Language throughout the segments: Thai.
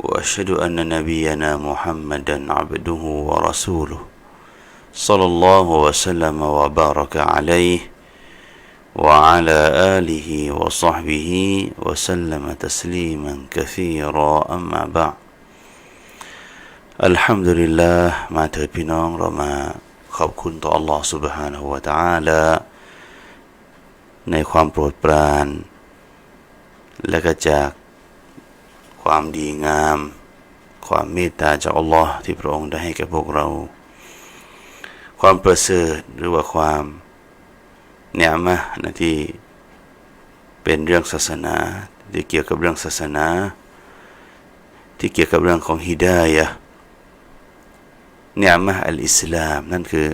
واشهد ان نبينا محمدا عبده ورسوله صلى الله وسلم وبارك عليه وعلى اله وصحبه وسلم تسليما كثيرا اما بعد الحمد لله มาเถิดพี่น้องเรามาขอบคุณต่อ Allah سبحانه และ تعالى ในความโปรดปราน และก็จาก ความดีงาม ความเมตตาจากอัลลอฮ์ที่พระองค์ได้ให้แก่พวกเรา ความประเสริฐหรือว่าความเนียมะนะที่เป็นเรื่องศาสนาที่เกี่ยวกับเรื่องศาสนา ที่เกี่ยวกับเรื่องของฮิดายะเนียมะอัลอิสลามนั่นคือ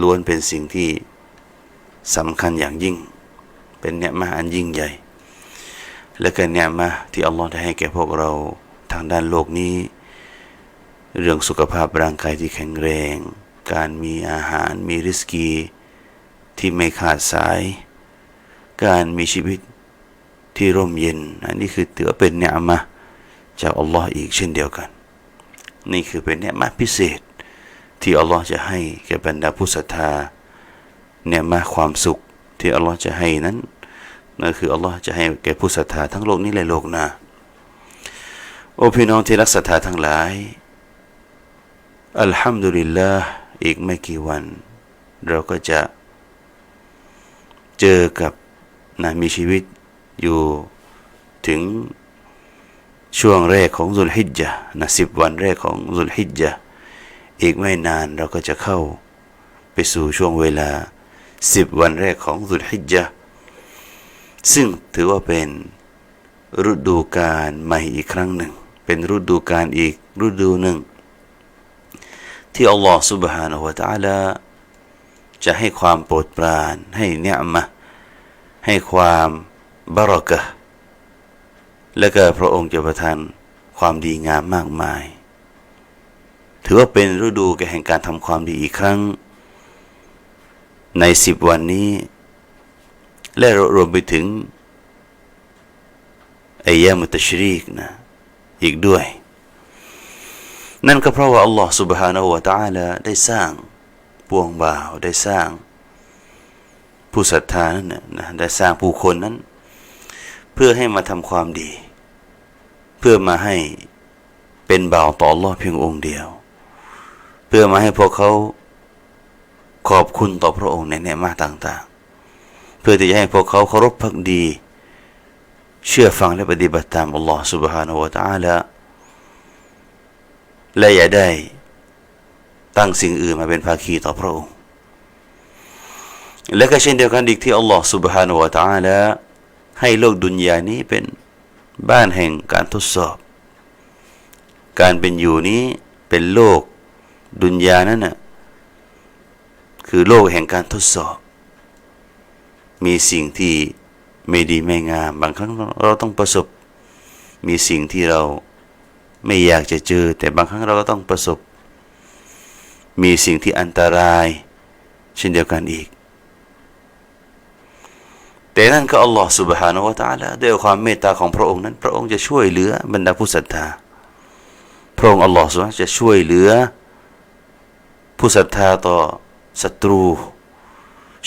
ล้วนเป็นสิ่งที่สำคัญอย่างยิ่ง เป็นเนียมะอันยิ่งใหญ่ และก็เนี่ยมาที่อัลลอฮ์ได้ให้แก่พวกเราทางด้านโลกนี้ เรื่องสุขภาพร่างกายที่แข็งแรง การมีอาหารมีริสกีที่ไม่ขาดสาย การมีชีวิตที่ร่มเย็น อันนี้คือถือเป็นเนี่ยมาจากอัลลอฮ์อีกเช่นเดียวกัน นี่คือเป็นเนี่ยมาพิเศษ ที่อัลลอฮ์จะให้แก่บรรดาผู้ศรัทธาเนี่ยมาความสุขที่อัลลอฮ์จะให้นั้น นั่นคืออัลลอฮ์จะให้แก่ผู้ศรัทธาทั้งโลกนี้และโลกหน้าโอพี่น้องที่รักศรัทธาทั้งหลายอัลฮัมดุลิลลาห์อีกไม่กี่วัน เราก็จะเจอกับนะมีชีวิตอยู่ถึงช่วงแรกของซุลฮิจจ์นะสิบวันแรกของซุลฮิจจ์อีกไม่นานเราก็จะเข้าไปสู่ช่วงเวลาสิบวันแรกของซุลฮิจจ์ ซึ่งถือว่าเป็นฤดูกาลใหม่อีกครั้งหนึ่ง เป็นฤดูกาลอีกฤดูหนึ่ง ที่อัลลอฮฺ سبحانه และ تعالى จะให้ความโปรดปรานให้เนียมะให้ความบารักะและก็พระองค์จะประทานความดีงามมากมาย ถือว่าเป็นฤดูแห่งการทำความดีอีกครั้ง ในสิบวันนี้ และรวมไปถึงอายามุตชรีกนะอีกด้วย นั่นก็เพราะว่าอัลลอฮ์ سبحانه และ تعالى ได้สร้างปวงบ่าวได้สร้าง ผู้ศรัทธานั้นนะได้สร้างผู้คนนั้น เพื่อให้มาทำความดี เพื่อมาให้เป็นบ่าวต่อ Allah เพียงองค์เดียว เพื่อมาให้พวกเขาขอบคุณต่อพระองค์ในเนืมาต่าง พื่อที่จะให้พวกเขาเคารพพักดี เชื่อฟังและปฏิบัติตามอัลลอฮ์ سبحانه และ تعالى และอย่าได้ตั้งสิ่งอื่นมาเป็นภาคีต่อพระองค์และก็เช่นเดียวกันอีกที่อัลลอฮ์ سبحانه และ تعالى ให้โลกดุนยานี้เป็นบ้านแห่งการทดสอบ การเป็นอยู่นี้เป็นโลกดุนยานั้นน่ะคือโลกแห่งการทดสอบ มีสิ่งที่ไม่ดีไม่งาม บางครั้งเราต้องประสบ มีสิ่งที่เราไม่อยากจะเจอ แต่บางครั้งเราก็ต้องประสบ มีสิ่งที่อันตราย เช่นเดียวกันอีก แต่นั่นก็อัลลอฮ์ سبحانه และ تعالى ด้วยความเมตตาของพระองค์นั้น พระองค์จะช่วยเหลือบรรดาผู้ศรัทธา พระองค์อัลลอฮ์จะช่วยเหลือ ผู้ศรัทธาต่อศัตรู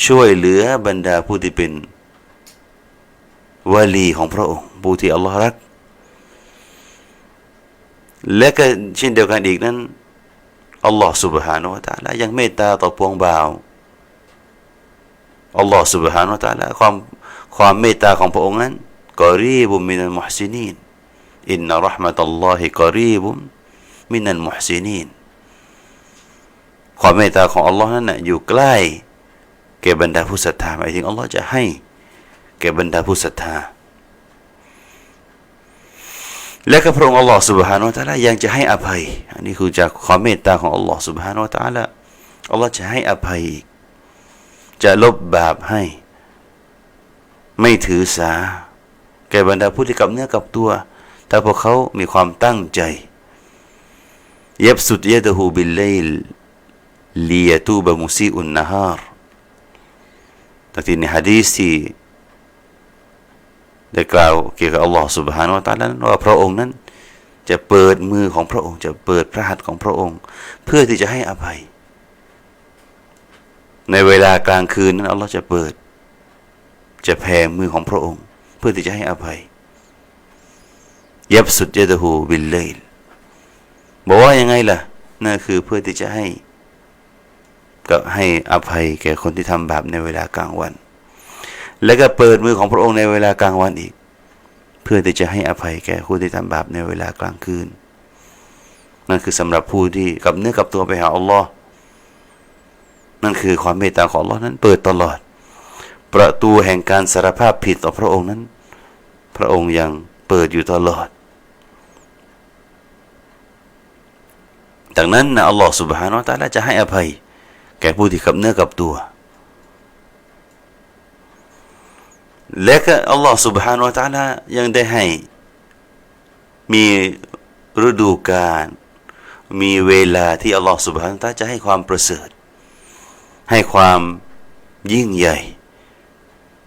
ช่วยเหลือบรรดาผู้ที่เป็นวาลีของพระองค์ผู้ที่อัลลอฮ์รัก และก็เช่นเดียวกันอีกนั้นอัลลอฮ์ سبحانه และ تعالى ยังเมตตาต่อพวงบ่าวอัลลอฮ์ سبحانه และ تعالى ความความเมตตาของพระองค์นั้นกอรีบุมินัลมุฮซินีนอินนัรห์มะตัลลอฮิกอรีบุมินัลมุฮซินีนความเมตตาของอัลลอฮ์นั้นอยู่ใกล้แ แก่บรรดาผู้ศรัทธาหมายถึงอัลลอฮ์จะให้ แก่บรรดาผู้ศรัทธา และก็พระองค์อัลลอฮ์สุบฮานาอัลลอฮ์ยังจะให้อภัย อันนี้คือจากความเมตตาของอัลลอฮ์สุบฮานาอัลลอฮ์อัลลอฮ์จะให้อภัย จะลบบาปให้ ไม่ถือสา แก่บรรดาผู้ที่กับเนื้อกับตัว ถ้าพวกเขามีความตั้งใจเย็บสุดเยะดะฮูบิลเลลลียตูบะมุซีอุนนาฮาร แต่ที่ในฮะดีษที่ได้กล่าวเกี่ยวกับอัลลอฮ์ سبحانه และ تعالى นั้นว่าพระองค์นั้น จะเปิดมือของพระองค์ จะเปิดพระหัตถ์ของพระองค์ เพื่อที่จะให้อภัย ในเวลากลางคืนนั้นอัลลอฮ์จะเปิด จะแผ่มือของพระองค์ เพื่อที่จะให้อภัยยับสุดยะดะฮูบิลเลลบอกว่ายังไงล่ะนั่นคือเพื่อที่จะให้ ก็ให้อภัยแก่คนที่ทำบาปในเวลากลางวัน แล้วก็เปิดมือของพระองค์ในเวลากลางวันอีก เพื่อที่จะให้อภัยแก่ผู้ที่ทำบาปในเวลากลางคืน นั่นคือสำหรับผู้ที่กับเนื้อกับตัวไปหาอัลลอฮ์นั่นคือความเมตตาของอัลลอฮ์นั้น เปิดตลอด ประตูแห่งการสารภาพผิดต่อพระองค์นั้น พระองค์ยังเปิดอยู่ตลอด ดังนั้นนะอัลลอฮ์ سبحانه และ تعالى จะให้อภัย แก่ผู้ที่กับเนื้อกับตัว และก็อัลลอฮ์ سبحانه และ تعالى ยังได้ให้ มีฤดูกาลมีเวลาที่อัลลอฮ์ سبحانه และ تعالى จะให้ความประเสริฐ ให้ความยิ่งใหญ่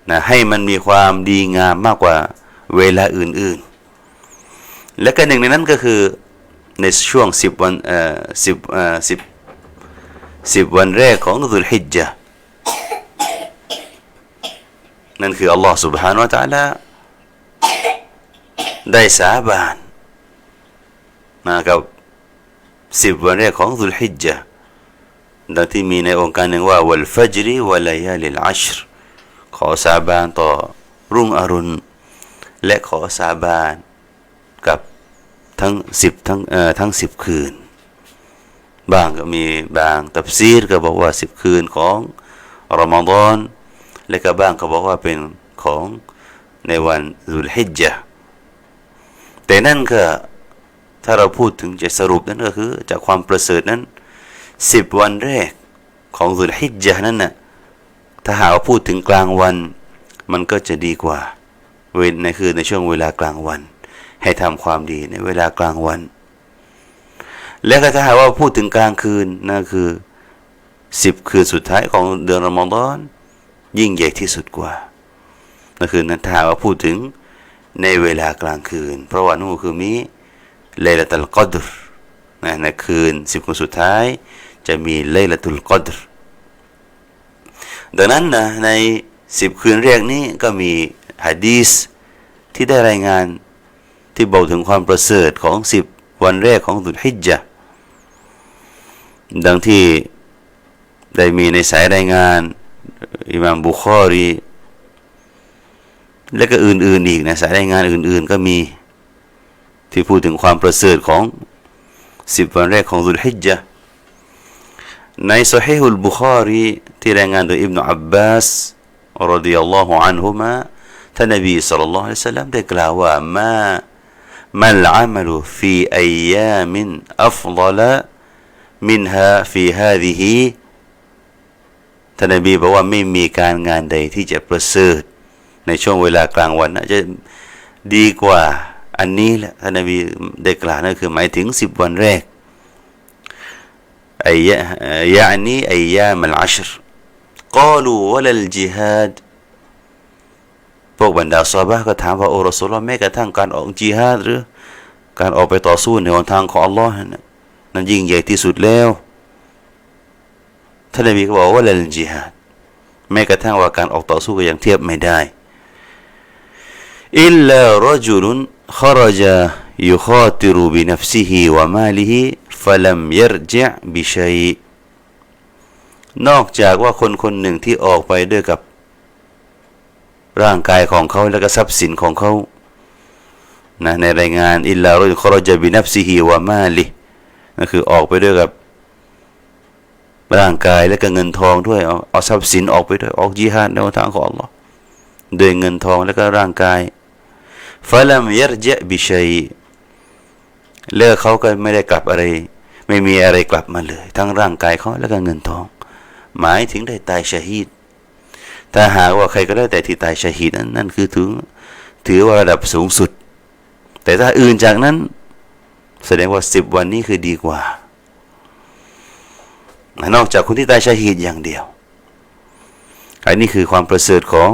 นะให้มันมีความดีงามมากกว่าเวลาอื่นๆ และก็หนึ่งในนั้นก็คือในช่วงสิบวันเอ่อสิบเอ่อสิบ สิบวันแรกของดุลฮิจญะห์นั่นคืออัลลอฮ์ سبحانه และ تعالى ได้สาบานนะกับสิบวันแรกของดุลฮิจญะห์ดังที่มีในองค์การหนึ่งว่าวัลฟัจริวะลายาลิลอัชรขอสาบานต่อรุ่งอรุณ และขอสาบานกับทั้งสิบทั้งเอ่อทั้งสิบคืน บางก็มีบางตับซีรก็บอกว่าสิบคืนของรอมฎอนและก็บ้างก็บอกว่าเป็นของในวันซุลฮิจญะห์แต่นั่นก็ถ้าเราพูดถึงจะสรุปนั่นก็คือ จากความประเสริฐนั้นสิบวันแรกของซุลฮิจญะห์นั้นน่ะถ้าหากว่าพูดถึงกลางวัน มันก็จะดีกว่า เว้นในคือในช่วงเวลากลางวัน ให้ทำความดีในเวลากลางวัน และก็ถ้าหากว่าพูดถึงกลางคืนนั่นคือสิบคืนสุดท้ายของเดือนรอมฎอนยิ่งใหญ่ที่สุดกว่านั่นคือนั้นถ้าหากว่าพูดถึงในเวลากลางคืน เพราะว่านู่นคือมีเลลตัลกอดรนะในคืนสิบคืนสุดท้าย จะมีเลลตุลกอดรดังนั้นนะในสิบคืนแรกนี้ก็มีฮะดีสที่ได้รายงานที่บอกถึงความประเสริฐของสิบวันแรกของดุลฮิจญ์ ดังที่ได้มีในสายรายงานอิมามบุคอรี และก็อื่นๆอีกนะสายรายงานอื่น ๆ ก็มีที่พูดถึงความประเสริฐของสิบวันแรกของดุลฮิจญะห์ในซอฮีฮุลบุคอรีที่รายงานโดยอิบนุอับบาสรดิยัลลอฮุอันฮุมาท่านนบีสัลลัลลอฮุอะลัยฮิวะสัลลัมได้กล่าวว่ามามัลอามัลฟีอัยยามินอัฟฎล มินฮาฟีฮาดีฮีท่านนบีบอกว่าไม่มีการงานใดที่จะประเสริฐในช่วงเวลากลางวันอาจจะดีกว่าอันนี้แหละท่านนบีได้กล่าวนั่นคือหมายถึง 10 วันแรกไอ้ยะยะนี้ไอ้ยามัลอัชรกาลูวะลัลจิฮาดพวกบรรดาซอบะก็ถามว่าโอ้รอสุลลอฮ์แม้กระทั่งการออกจิฮาดหรือการออกไปต่อสู้ในหนทางของอัลลอฮ์นะ นั้นยิ่งใหญ่ที่สุดแล้วท่านนบีก็บอกว่าลงจิฮาดแม้กระทั่งว่าการออกต่อสู้ก็ยังเทียบไม่ได้อิลลารจุลุนขรจายุคาติรูบินัฟซิฮิวะมาลิฮิฟลัมยรจะบิชัยนอกจากว่าคนคนหนึ่งที่ออกไปด้วยกับ ร่างกายของเขาและก็ทรัพย์สินของเขานะในรายงานอิลลารจุลขรจาบินัฟซิฮิวะมาลิฮิ นคือออกไปด้วยกับร่างกายและก็เงินทองด้วยเอาเอาทรัพย์สินออกไปด้วยออกจิฮาดในทางของ Allah ด้วยเงินทองและก็ร่างกายฟะลัมยัรจบิชัยเลิกเขาก็ไม่ได้กลับอะไร ไม่มีอะไรกลับมาเลย ทั้งร่างกายเขาแล้วก็เงินทอง หมายถึงได้ตายชาฮีดถ้าหากว่าใครก็ได้แต่ที่ตายชาฮีดนั้นนั่นคือถึงถือว่าระดับสูงสุด แต่ถ้าอื่นจากนั้น แสดงว่าสิบวันนี้คือดีกว่า นอกจากคนที่ตายชาฮีดอย่างเดียว อันนี้คือความประเสริฐของ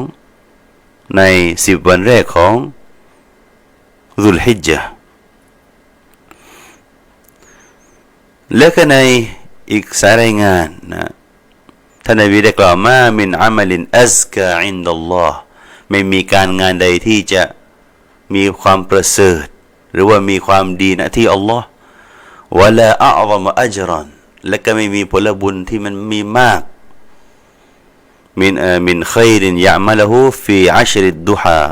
ในสิบวันแรกของรุลฮิจญะและก็ในอีกสายรายงานนะท่านนบีได้กล่าวมามินอามัลินอัซกาอินดัลลอฮ์ไม่มีการงานใดที่จะมีความประเสริฐ หรือว่ามีความดีนะที่อัลลอฮ์วะลาอัลมอัจรอนและก็ไม่มีผลบุญที่มันมีมากมินเอ่อมินขัยรินยามะละฮูฟีอัชริดดุฮา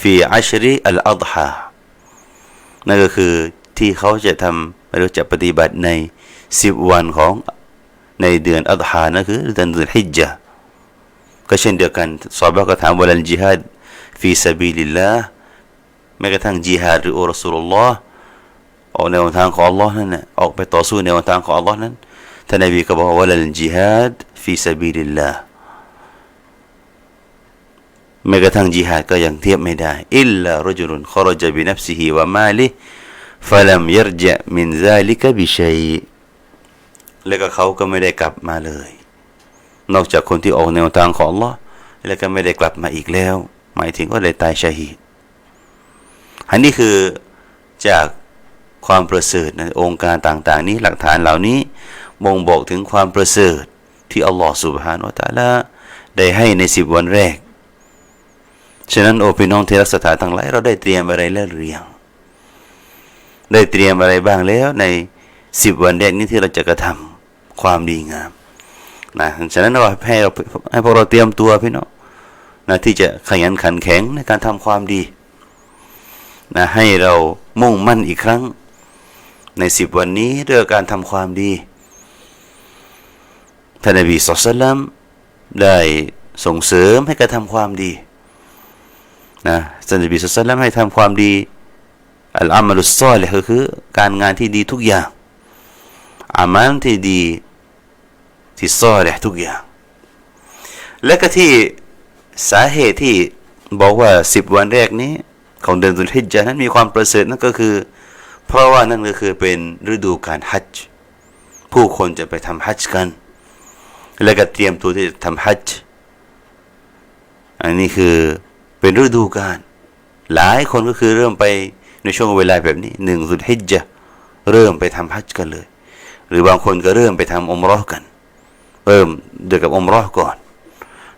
ฟีอัชริอัลอัฎฮานั่นก็คือที่เขาจะทำหรือจะปฏิบัติในสิบวันของในเดือนอัฎฮานั่นคือเดือนดุฮิจญะก็เช่นเดียวกันสอบก็ถามว่าลันจิฮาดฟีซาบีลิลลาห์ แม้กระทั่งจิฮัดหรืออัลสุลลอฮ์ออกในทางของ Allah นั่นนะออกไปต่อสู้ในทางของ Allah นั้นท่านนบีก็บอกว่าลันจิฮัดฟีซาบิลิลลาห์แม้กระทั่งจิฮัดก็ยังเทียบไม่ได้อิลลารจุลุนขรจบินัฟซิฮิวะมาลิฟะลัมยัรจะมินซาลิกะบิชัยแล้วก็เขาก็ไม่ได้กลับมาเลย นอกจากคนที่ออกแนวทางของ Allah แล้วก็ไม่ได้กลับมาอีกแล้ว หมายถึงว่าได้ตายชาฮีด อันนี้คือจากความประเสริฐในองค์การต่างๆ นี้หลักฐานเหล่านี้บ่งบอกถึงความประเสริฐที่อัลลอฮฺสุบฮานาอัลตะลาได้ให้ในสิบวันแรก ฉะนั้นโอพี่น้องที่รักษาทั้งหลายเราได้เตรียมอะไรแล้วหรือยังได้เตรียมอะไรบ้างแล้วในสิบวันแรกนี้ที่เราจะกระทำความดีงามนะฉะนั้นเราให้เราให้พวกเราเตรียมตัวพี่น้องนะที่จะขยันขันแข็งในการทำความดี นะให้เรามุ่งมั่นอีกครั้ง ในสิบวันนี้ด้วยการทำความดีท่านนบีสุลต่านได้ส่งเสริมให้กระทำความดีนะท่านนบีสุลต่านให้ทำความดีอัลอามัลุสซอลก็คือการงานที่ดีทุกอย่างอามันที่ดีที่ซอลทุกอย่าง และก็ที่สาเหตุที่บอกว่าสิบวันแรกนี้ ของเดือนสุลฮิจญะนั้นมีความประเสริฐนั่นก็คือ เพราะว่านั่นก็คือเป็นฤดูการฮัจจ์ผู้คนจะไปทำฮัจจ์กัน และก็เตรียมตัวที่จะทำฮัจจ์อันนี้คือเป็นฤดูการหลายคนก็คือเริ่มไปในช่วงเวลาแบบนี้หนึ่งสุดฮิจญะเริ่มไปทำฮัจจ์กันเลย หรือบางคนก็เริ่มไปทำอมรอกัน เริ่มเดือกับอมรอก่อน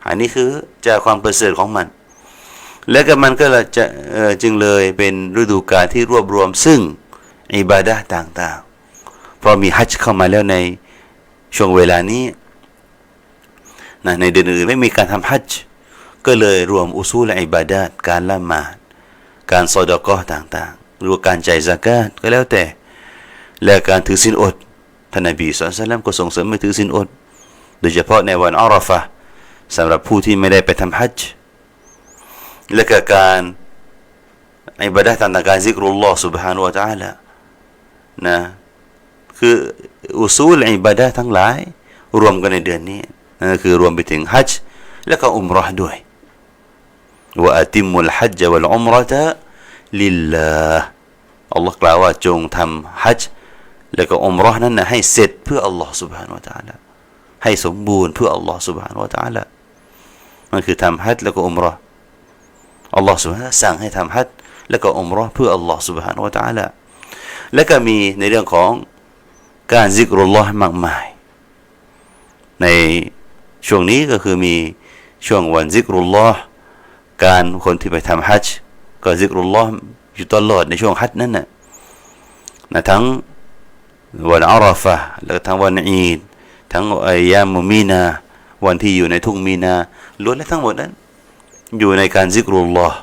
อันนี้คือจากความประเสริฐของมัน และก็มันก็จะจึงเลยเป็นฤดูกาลที่รวบรวมซึ่งอิบาดะต่างๆ เพราะมีฮัจจ์เข้ามาแล้วในช่วงเวลานี้นะในเดือนอื่นไม่มีการทำฮัจจ์ก็เลยรวมอุซูลอิบาดะการละหมาดการซอดกอต่างๆ หรือการจ่ายซากาตก็แล้วแต่ และการถือศีลอดท่านนบีสุลต่านก็ส่งเสริมให้ถือศีลอด โดยเฉพาะในวันอาราฟะสำหรับผู้ที่ไม่ได้ไปทำฮัจจ์ และก็การอิบาดะต่างๆการซิกรุลลอฮ์ سبحانه และ تعالى นะคืออุซูลอิบาดะทั้งหลาย รวมกันในเดือนนี้นั่นก็คือรวมไปถึงฮัจจ์และก็อุมรอด้วยว่าอัติมุลฮัจจ์วัลอุมรตะลิลลาห์อัลลอฮ์กล่าวว่าจงทำฮัจจ์แล้วก็อุมรอนั้นนะให้เสร็จเพื่ออัลลอฮ์ سبحانه และ تعالى ให้สมบูรณ์เพื่ออัลลอฮ์ سبحانه และ تعالى มันคือทำฮัจจ์แล้วก็อุมรอ อัลลอฮ์สุบฮาสั่งให้ทำฮัจและก็อุมรอเพื่ออัลลอฮ์สุบฮานว تعالى. และก็มีในเรื่องของการซิกรุลลอฮ์มากมาย ในช่วงนี้ก็คือมีช่วงวันซิกรุลลอฮ์การคนที่ไปทำฮัจก็ซิกรุลลอฮ์อยู่ตลอดในช่วงฮัจนั้นน่ะนะทั้งวันอาราฟะแล้วทั้งวันอีดทั้งอายามุมีนา วันที่อยู่ในทุ่งมีนาล้วนและทั้งหมดนั้น อยู่ในการซิกรุลลอฮ์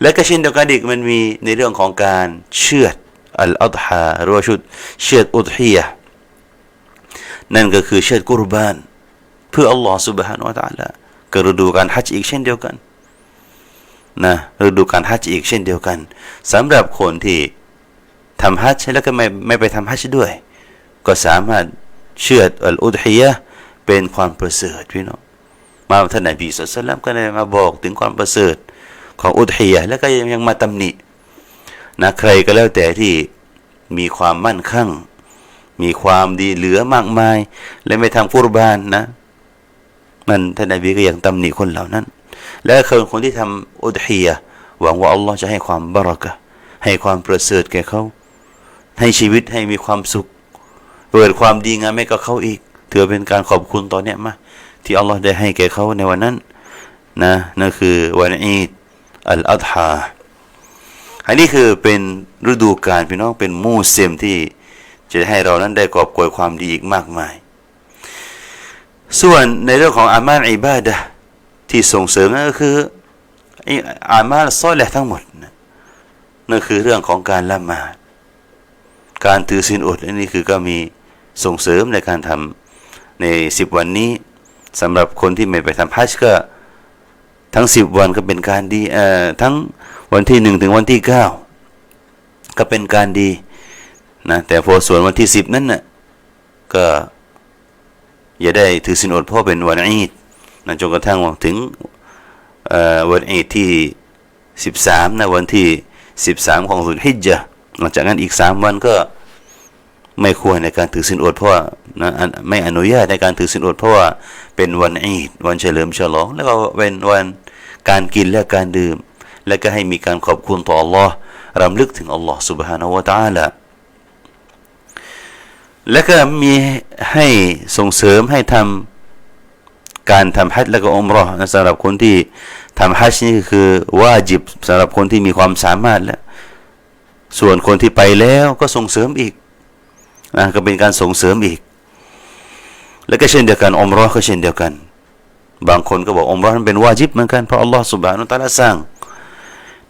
และก็เช่นเดียวกันอีกมันมีในเรื่องของการเชือดอัลอัฎฮาหรือว่าชุดเชือดอุดฮียนั่นก็คือเชือดกุรบาน เพื่ออัลลอฮ์ سبحانه และ تعالى ก็ฤดูการฮัจจ์อีกเช่นเดียวกันนะฤดูการฮัจจ์อีกเช่นเดียวกันสำหรับคนที่ ทำฮัจญ์แล้วก็ไม่ไม่ไปทำฮัจญ์ด้วย ก็สามารถเชื่ออัลอุดฮียะห์เป็นความประเสริฐพี่น้อง มาท่านนบีสุลต่านก็ได้มาบอกถึงความประเสริฐของอุดฮียะห์แล้วก็ยังมาตำหนินะใครก็แล้วแต่ที่มีความมั่นคงมีความดีเหลือมากมาย และไม่ทำกุรบานนะมันท่านนบีก็ยังตำหนิคนเหล่านั้น และคนคนที่ทำอุดฮียะห์หวังว่าอัลลอฮ์จะให้ความบารักะให้ความประเสริฐแก่เขา ให้ชีวิตให้มีความสุขเปิดความดีงามให้กับเขาอีกถือเป็นการขอบคุณตอนเนี้ยมา ที่อัลลอฮ์ได้ให้แก่เขาในวันนั้นนะนั่นคือวันอีดอัลอัฎฮาอันนี้คือเป็นฤดูกาลพี่น้องเป็นมูเซมที่จะให้เรานั้นได้กอบกวยความดีอีกมากมาย ส่วนในเรื่องของอามานอิบาดะที่ส่งเสริมนั่นก็คืออามานซอลแหละทั้งหมดนั่นคือเรื่องของการละหมาดการถือศีลอดอันนี้คือก็มีส่งเสริมในการทำในสิบวันนี้ สำหรับคนที่ไม่ไปทำฮัจญ์ก็ทั้งสิบวันก็เป็นการดีเอ่อทั้งวันที่หนึ่งถึงวันที่เก้าก็เป็นการดีนะแต่พอส่วนวันที่สิบนั้นน่ะก็อย่าได้ถือศีลอดเพราะเป็นวันอีดนะจนกระทั่งถึงวันอีดที่สิบสามนะวันที่สิบสามของสุลฮิจญะหลังจากนั้นอีกสามวันก็ ไม่ควรในการถือศีลอดเพราะว่านะไม่อนุญาตในการถือศีลอดเพราะว่าเป็นวันอีดวันเฉลิมฉลอง แล้วก็เป็นวันการกินและการดื่ม และก็ให้มีการขอบคุณต่อ Allah รำลึกถึง Allah سبحانه และ تعالى และก็มีให้ส่งเสริมให้ทำการทำฮัจญ์และก็อมรอสำหรับคนที่ทำฮัจญ์นี่คือว่าจิบสำหรับคนที่มีความสามารถแล้วส่วนคนที่ไปแล้วก็ส่งเสริมอีก นะก็เป็นการส่งเสริมอีก แล้วก็เช่นเดียวกันอมรอก็เช่นเดียวกัน บางคนก็บอกอมรอนั้นเป็นวาจิบเหมือนกันเพราะอัลลอฮฺสุบฮานุตะลาสร้าง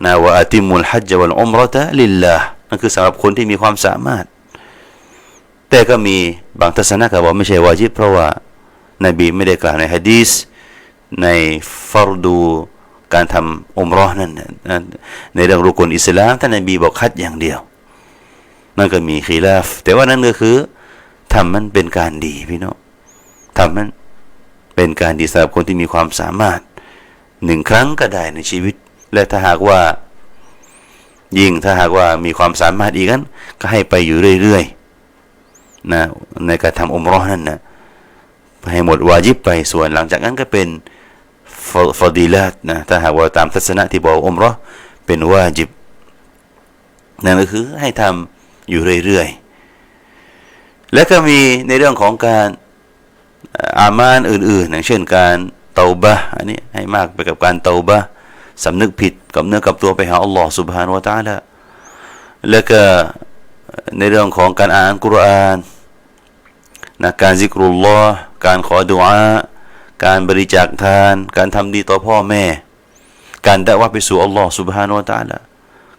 นะว่าอัติมุลฮัจญ์วัลอมรอตะลิลลาห์นั่นคือสำหรับคนที่มีความสามารถ แต่ก็มีบางทัศนะก็บอกไม่ใช่วาจิบเพราะว่านบีไม่ได้กล่าวในฮะดีษในฟารดูการทำอุมรอนั่นในเรื่องรุกลอิสลามท่านนบีบอกคัดอย่างเดียว นั่นก็มีขีลาฟ แต่ว่านั่นก็คือทำมันเป็นการดีพี่น้องทำมันเป็นการดีสำหรับคนที่มีความสามารถหนึ่งครั้งก็ได้ในชีวิต และถ้าหากว่า ยิ่งถ้าหากว่ามีความสามารถอีกนั้น ก็ให้ไปอยู่เรื่อยๆนะในการทำอมรอนั่นนะให้หมดวาจิบไปส่วนหลังจากนั้นก็เป็นฟอดีลัตนะถ้าหากว่าตามทัศนะที่บอกอมรอเป็นวาจิบนั่นก็คือให้ทำ อยู่เรื่อยๆ และก็มีในเรื่องของการอามานอื่นๆ อย่างเช่นการเตาบะอันนี้ให้มากไปกับการเตาบะสำนึกผิดกับเนื้อกับตัวไปหาอัลลอฮ์สุบฮานวะตาละแล้วก็ในเรื่องของการอ่านกุรอานนะการซิกรุลลอฮ์การขอดุอาการบริจาคทาน การทำดีต่อพ่อแม่ การด่าว่าไปสู่อัลลอฮ์สุบฮานาอัลลอฮ์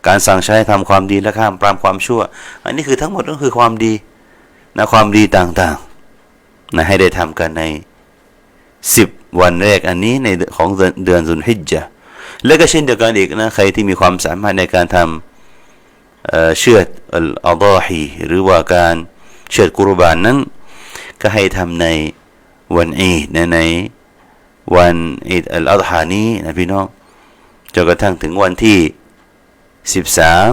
การสั่งใช้ทำความดีและข้ามปรามความชั่ว อันนี้คือทั้งหมดก็คือความดีนะความดีต่างๆนะให้ได้ทำกันในสิบวันแรกอันนี้ในของเดือนสุนฮิจจ์และก็เช่นเดียวกันอีกนะใครที่มีความสามารถในการทำเชือดอัลลอฮีหรือว่าการเชือดกุรบานนั้น ก็ให้ทำในวันอีดในวันอีดอัลอัฎฮานี้นะพี่น้องจนกระทั่งถึงวันที่ สิบสาม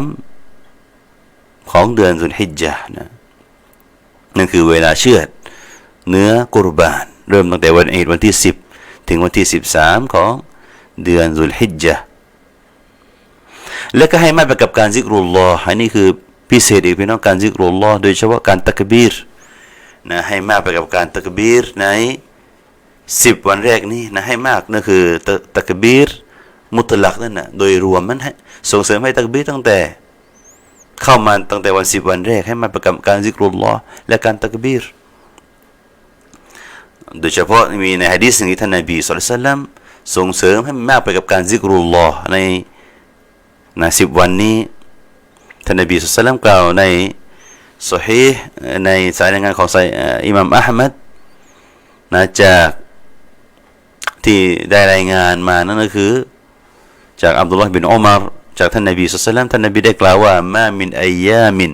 ของเดือนสุนฮิจญะนะนั่นคือเวลาเชือด เนื้อกุรบาน เริ่มตั้งแต่วันอีดวันที่สิบถึงวันที่สิบสามของเดือนสุลฮิจญะและก็ให้มาไปกับการซิกรุลลอฮ์อันนี้คือพิเศษอีกพี่น้องการซิกรุลลอฮ์โดยเฉพาะการตักบีรนะให้มากไปกับการตักบีรในสิบวันแรกนี้นะให้มากนั่นคือตักบีร มุตลักนั่นนะโดยรวมมันให้ส่งเสริมให้ตักบีรตั้งแต่ เข้ามาตั้งแต่วันสิบวันแรกให้มาประกับการซิกรุลลอและการตักบีรโดยเฉพาะมีในฮะดีษที่ท่านนบีสุลต่านส่งเสริมให้มากไปกับการซิกรุลลอในในสิบวันนี้ท่านนบีสุลต่านกล่าวในสุฮีในสายรายงานของอิหม่ามอัลมัดนะจากที่ได้รายงานมานั่นก็คือ จากอับดุลลอฮ์บินอุมาร จากท่านนบีสุลต่านท่านนบีได้กล่าวว่ามามินอายามิน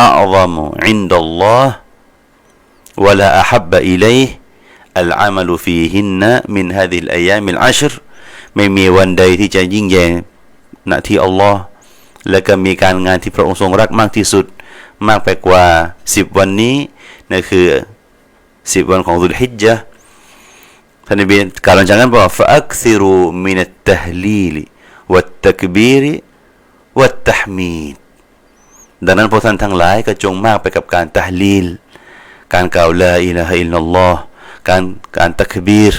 อัลซัมุอินดัลลอฮ์ ولا أحب إليه العمل فيهن من هذه الأيام العشر ไม่มีวันใดที่จะยิ่งใหญ่ณที่อัลลอฮ์และก็มีการงานที่พระองค์ทรงรักมากที่สุด มากไปกว่าสิบวันนี้นั่นคือสิบวันของดุลฮิจญะห์ท่านนบีกล่าวหลังจากนั้นบอกว่า فأكثروا من التهليل والتكبير والتحميد ดังนั้นพวกท่านทั้งหลายก็จงมากไปกับการตะฮลีล การกล่าวลาอิลาฮะอิลลัลลอฮ์การการตักบีร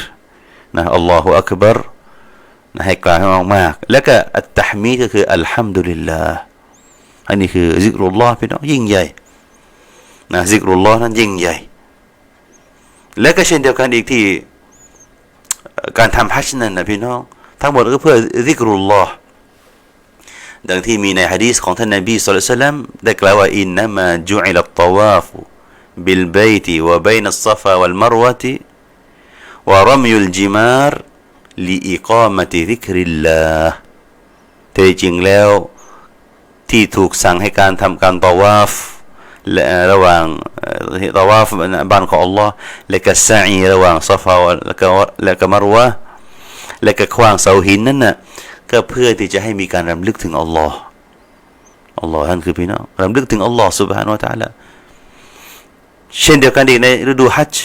นะอัลลอฮฺอักบัรนะให้กล่าวให้มากๆแล้วก็อัตตะฮมีดก็คืออัลฮัมดุลิลลาห์อันนี้คือซิกรุลลอฮ์พี่น้องยิ่งใหญ่นะซิกรุลลอฮ์นั้นยิ่งใหญ่ และก็เช่นเดียวกันอีกที่การทำฮัจญ์นั้นนะพี่น้อง ทั้งหมดก็เพื่อริกรุลลอฮ์ดังที่มีในฮะดีษของท่านนบีสุลต่านได้กล่าวว่าอินนามะจุอิลัตตวาฟบิลบัยติวะบัยนัสซัฟะวัลมรวะติวะรัมยุลจิมารลิอิกามะติริกริลลาแท้จริงแล้วที่ถูกสั่งให้การทำการตวาฟและระหว่างตวาฟบ้านของอัลลอฮ์และกะสาอีระหว่างซฟะและกะมรวะ และก็คว้างเสาหินนั่นนะ่ะก็เพื่อที่จะให้มีการรำลึกถึงอัลลอฮ์อัลลอฮ์ท่านคือพี่น้องรำลึกถึงอัลลอฮ์สุบฮานาอัลลอเช่นเดียวกันอีกในฤดูฮัจจ์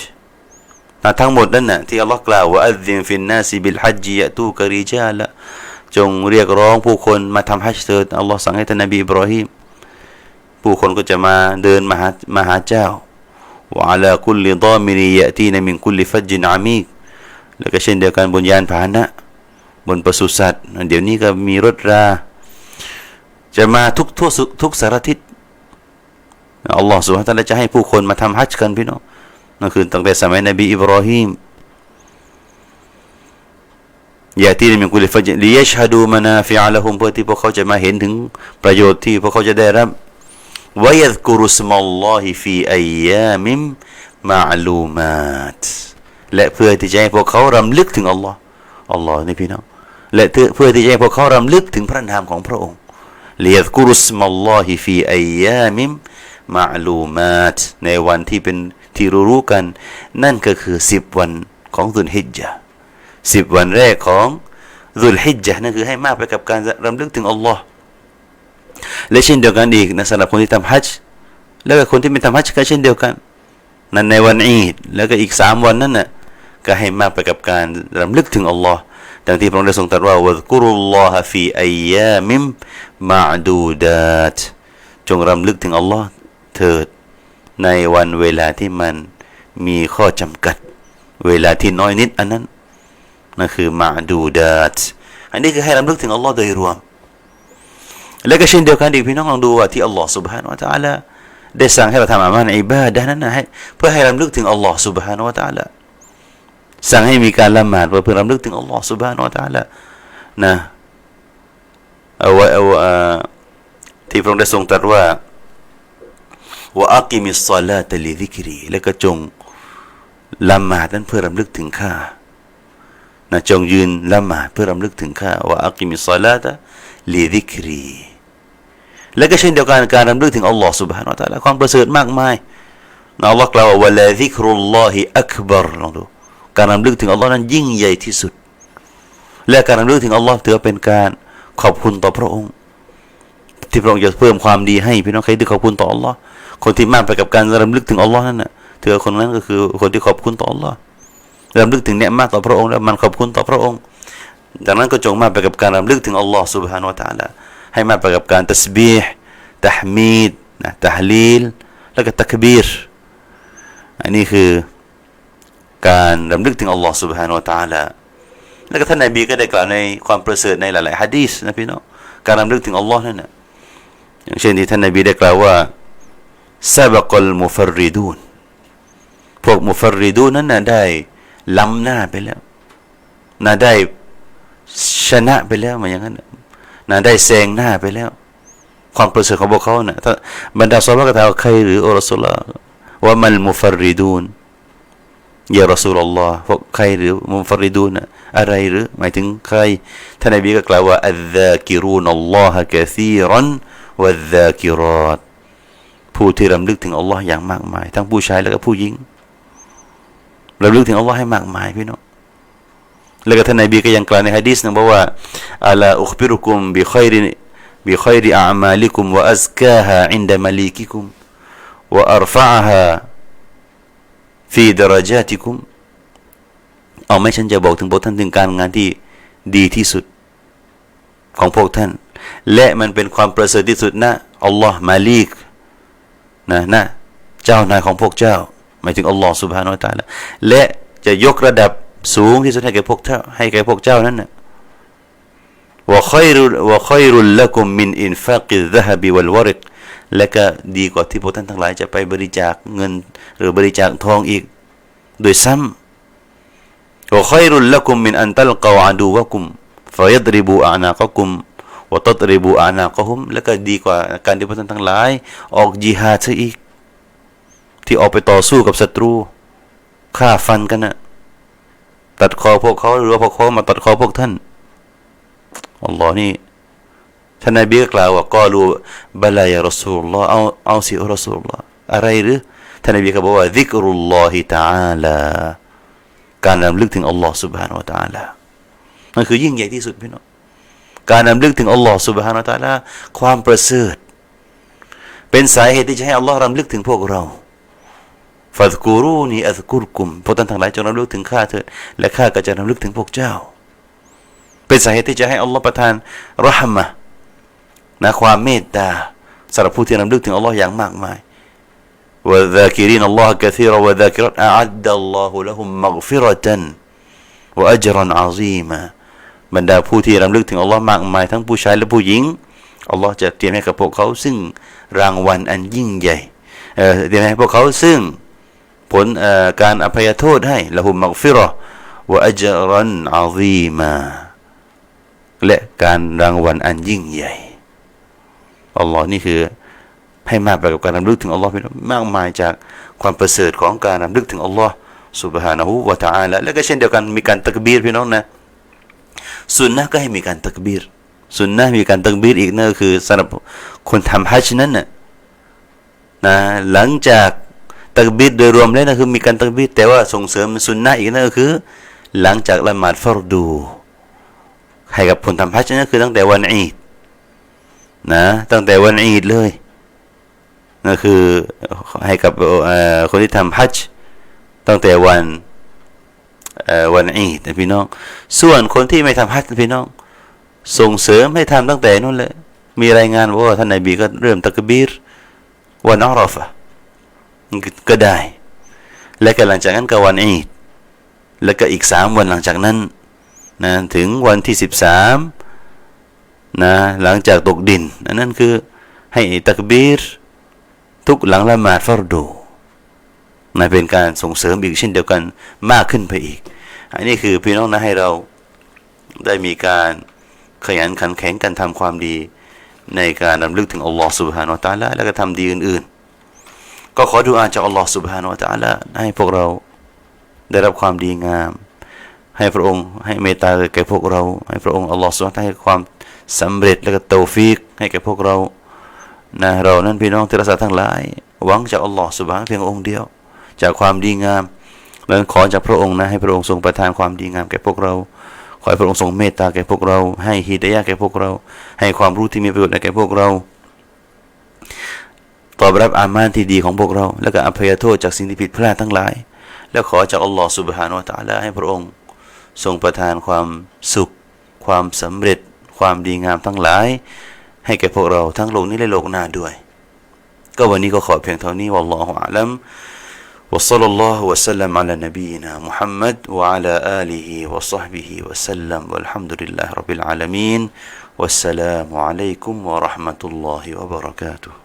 ทั้งหมดนั่นน่ะที่อัลลอฮ์กล่าวว่าอัลลิมฟินนาซีบิลฮัจจีญะตูกะริจาละจงเรียกร้องผู้คนมาทำฮัจญ์เถิดอัลลอฮ์สั่งให้ท่านนบีอิบรอฮิมผู้คนก็จะมาเดินมาหามาหาเจ้าวะลาคุลลิดามินียะตีนมินคุลลิฟัจญอามีก แล้วก็เช่นเดียวกันบนยานพาหนะ บนปศุสัตว์ เดี๋ยวนี้ก็มีรถรา จะมาทุกทั่วทุกสารทิศอัลลอฮ์สุบฮานะจะให้ผู้คนมาทำฮัจญ์กันพี่น้องนั่นคือตั้งแต่สมัยนบีอิบรอฮิมยาตีนมินกุลิฟัจลิยชฮดูมานาฟิอาละฮุมเพื่อที่พวกเขาจะมาเห็นถึงประโยชน์ที่พวกเขาจะได้รับวยัดกุรุสมัลลอฮิฟีอัยยามิมมาลูมาต และเพื่อที่จะให้พวกเขารำลึกถึงอัลลอฮ์อัลลอฮ์นี่พี่น้องและเพื่อที่จะให้พวกเขารำลึกถึงพระนามของพระองค์เลิยัดกุรุสมัลลอฮิฟีอัยามิมมาลูมาตในวันที่เป็นที่รู้ๆกัน นั่นก็คือสิบวันของดุลฮิจญะสิบวันแรกของดุลฮิจญะนั่นคือให้มากไปกับการรำลึกถึงอัลลอฮ์และเช่นเดียวกันอีกนะสำหรับคนที่ทำฮัจจ์แล้วก็คนที่ไม่ทำฮัจจ์ก็เช่นเดียวกัน นั่นในวันอีดแล้วก็อีกสามวันนั้นน่ะ ก็ให้มากไปกับการรำลึกถึงอัลลอฮ์ดังที่พระองค์ได้ทรงตรัสว่าวะกุรุลลอฮะฟีอัยยามิมมาดูดาตจงรำลึกถึงอัลลอฮ์เถิดในวันเวลาที่มันมีข้อจำกัด เวลาที่น้อยนิดอันนั้นนั่นคือมาดูดาตอันนี้คือให้รำลึกถึงอัลลอฮ์โดยรวม และก็เช่นเดียวกันอีกพี่น้องลองดูว่าที่อัลลอฮ์ سبحانه และ تعالى ได้สั่งให้เราทำอามันอิบาดะนั้นนะให้เพื่อให้รำลึกถึงอัลลอฮ์ سبحانه และ تعالى สั่งให้มีการละหมาดเพื่อรำลึกถึงอัลลอฮ์ سبحانه และ تعالى นะเอาไว้เอาที่พระองค์ได้ทรงตรัสว่าว่าอักิมิสซาลาตลิซิกรีและก็จงละหมาดนั้นเพื่อรำลึกถึงข้านะจงยืนละหมาดเพื่อรำลึกถึงข้าว่าอักิมิสซาลาตลิซิกรีและก็เช่นเดียวกันการรำลึกถึงอัลลอฮ์ سبحانه และ تعالى ความประเสริฐมากมายนะอัลลอฮ์กล่าวว่าวะลาซิกรุลลอฮิอักบัรลองดู การรำลึกถึงอัลลอฮ์นั้นยิ่งใหญ่ที่สุด และการรำลึกถึงอัลลอฮ์ถือเป็นการขอบคุณต่อพระองค์ ที่พระองค์จะเพิ่มความดีให้พี่น้องใครที่ขอบคุณต่ออัลลอฮ์คนที่มากไปกับการรำลึกถึงอัลลอฮ์นั่นน่ะถือคนนั้นก็คือคนที่ขอบคุณต่ออัลลอฮ์รำลึกถึงเนี่ยมากต่อพระองค์แล้วมันขอบคุณต่อพระองค์ดังนั้นก็จงมากไปกับการรำลึกถึงอัลลอฮ์ سبحانه และ تعالى ให้มากไปกับการตัสบีห์ตะฮมีดนะตะฮลีลแล้วก็ตักบีรอันนี้คือ การรำลึกถึงอัลลอฮ์ سبحانه และ تعالى แล้วก็ท่านนบีก็ได้กล่าวในความประเสริฐในหลายๆฮะดีษนะพี่น้องการรำลึกถึงอัลลอฮ์นั่นนะอย่างเช่นที่ท่านนบีได้กล่าวว่าซาบกลมุฟริดูนพวกมุฟริดูนนั้นน่ะได้ล้ำหน้าไปแล้วน่าได้ชนะไปแล้วมาอย่างนั้นน่าได้แซงหน้าไปแล้ว ความประเสริฐของพวกเขาน่ะถ้าบรรดาซอฮาบะก็ถามใครหรืออัลลอฮฺว่ามันมุฟริดูน ยารอสูลลอฮ์พวกใครหรือมุฟริดูนอะไรหรือหมายถึงใครท่านนบีก็กล่าวว่าอัลซากิรูนัลลอฮะกะซีรันวัลซากิรอตผู้ที่รำลึกถึงอัลลอฮ์อย่างมากมาย ทั้งผู้ชายและก็ผู้หญิงรำลึกถึงอัลลอฮ์ให้มากมายพี่น้องแล้วก็ท่านนบีก็ยังกล่าวในฮะดีษนึงบอกว่าอัลาอุคบิรุกุมบิขัยริบิขัยริอามาลิกุมวะอัซกาฮะอินดะมะลีกิกุมวะอัรฟะฮะ ฟีดรจาติกุมเอาไม่ฉันจะบอกถึงพวกท่านถึงการงานที่ดีที่สุดของพวกท่าน และมันเป็นความประเสริฐที่สุดนะอัลลอฮ์มาลีกนะนะเจ้านายของพวกเจ้า หมายถึงอัลลอฮ์สุบฮานาอัลตะลาและจะยกระดับสูงที่สุดให้แก่พวกเจ้าให้แก่พวกเจ้านั้นนะว่าค่อยรุว่าค่อยรุลละกุมมินอินฟากิดะฮบิวัลวริก และก็ดีกว่าที่พวกท่านทั้งหลายจะไปบริจาคเงิน หรือบริจาคทองอีก โดยซ้ำว่าค่อยรุลละกุมมินอันตัลกาวอาดูวะกุมฟยัดริบูอานากุมวะตัตริบูอานากุมและก็ดีกว่าการที่พวกท่านทั้งหลาย ออกจิฮาดซะอีก ที่ออกไปต่อสู้กับศัตรูฆ่าฟันกันนะตัดคอพวกเขาหรือว่าพวกเขามาตัดคอพวกท่านอัลลอฮ์นี่ ท่านนบีก็กล่าวว่าก็รู้บลายรอสูลลอฮ์เอาเอาสิรอสูลลอฮ์อะไรหรือท่านนบีก็บอกว่าซิกรุลลอฮิตาลาการรำลึกถึงอัลลอฮ์ سبحانه และ تعالى มันคือยิ่งใหญ่ที่สุดพี่น้องการรำลึกถึงอัลลอฮ์ سبحانه และ تعالى ความประเสริฐเป็นสาเหตุที่จะให้อัลลอฮ์รำลึกถึงพวกเราฟัดกูรูนีอัลกุรกุมพวกท่านทั้งหลายจงรำลึกถึงข้าเถิดและข้าก็จะรำลึกถึงพวกเจ้า เป็นสาเหตุที่จะให้อัลลอฮ์ประทานรหมะ นะความเมตตาสำหรับผู้ที่นำลึกถึงอัลลอฮ์อย่างมากมายวะซากิรินอัลลอฮ์กะซีรวะซาคิรัตอาอัดดัลลอฮุละฮุมมักฟิรตันวะอัจรันอาซีมาบรรดาผู้ที่นำลึกถึงอัลลอฮ์มากมาย ทั้งผู้ชายและผู้หญิงอัลลอฮ์จะเตรียมให้กับพวกเขาซึ่งรางวัลอันยิ่งใหญ่เตรียมให้พวกเขาซึ่งผลการอภัยโทษให้ละหุมมักฟิรอวะอัจรันอาซีมาและการรางวัลอันยิ่งใหญ่ อัลลอฮ์นี่คือให้มากไปกับการนำลึกถึงอัลลอฮ์มากมายจากความประเสริฐของการนำลึกถึงอัลลอฮ์สุบฮานะฮูวะตะอาลาและก็เช่นเดียวกันมีการตักบีรพี่น้องนะสุนนะก็ให้มีการตักบีรสุนนะมีการตักบีรอีกนั่นก็คือสำหรับคนทำฮัจญ์นั้นนะนะหลังจากตักบีรโดยรวมแล้วนะคือมีการตักบีรแต่ว่าส่งเสริมสุนนะอีกนั่นก็คือ หลังจากละหมาดฟารดู ให้กับคนทำฮัจญ์นั่นคือตั้งแต่วันอีด นะ ตั้งแต่วันอีดเลยนั่นคือให้กับคนที่ทำฮัจญ์ตั้งแต่วันวันอีดพี่น้อง ส่วนคนที่ไม่ทำฮัจญ์พี่น้อง ส่งเสริมให้ทำตั้งแต่นู้นเลย มีรายงานว่าท่านนบีก็เริ่มตักบีรวันอาราฟะก็ได้ และก็หลังจากนั้นก็วันอีดแล้วก็อีกสามวันหลังจากนั้นนะถึงวันที่สิบสาม นะหลังจากตกดินนั่นคือให้ตักบีรทุกหลังละหมาดฟารดูนะเป็นการส่งเสริมอีกเช่นเดียวกันมากขึ้นไปอีก อันนี้คือพี่น้องนะให้เราได้มีการขยันขันแข็งกันทำความดีในการรำลึกถึงอัลลอฮ์ سبحانه และ تعالى แล้วก็ทำดีอื่นๆ ก็ขอดูอาจากอัลลอฮ์ سبحانه และ تعالى ให้พวกเราได้รับความดีงาม ให้พระองค์ให้เมตตาแก่พวกเรา ให้พระองค์อัลลอฮ์ سبحانه ให้ความ สำเร็จและก็เตาฟิกให้แก่พวกเรานะเรานั้นพี่น้องที่รักษาทั้งหลาย หวังจากอัลลอฮ์สุบฮานเพียงองค์เดียว จากความดีงามแล้นขอจากพระองค์นะให้พระองค์ทรงประทานความดีงามแก่พวกเรา ขอให้พระองค์ทรงเมตตาแก่พวกเรา ให้ฮีดายะแก่พวกเรา ให้ความรู้ที่มีประโยชน์แก่พวกเรา ตอบรับอามานที่ดีของพวกเรา และก็อภัยโทษจากสิ่งที่ผิดพลาดทั้งหลาย แล้วขอจากอัลลอฮ์สุบฮานะตะลาให้พระองค์ ทรงประทานความสุข ความสำเร็จ ความดีงามทั้งหลาย ให้แก่พวกเราทั้งโลกนี้และโลกหน้าด้วย ก็วันนี้ก็ขอเพียงเท่านี้วัลลอฮุอาลัม وصلى الله وسلم على نبينا محمد وعلى آله وصحبه وسلم والحمد لله رب العالمين والسلام عليكم ورحمة الله وبركاته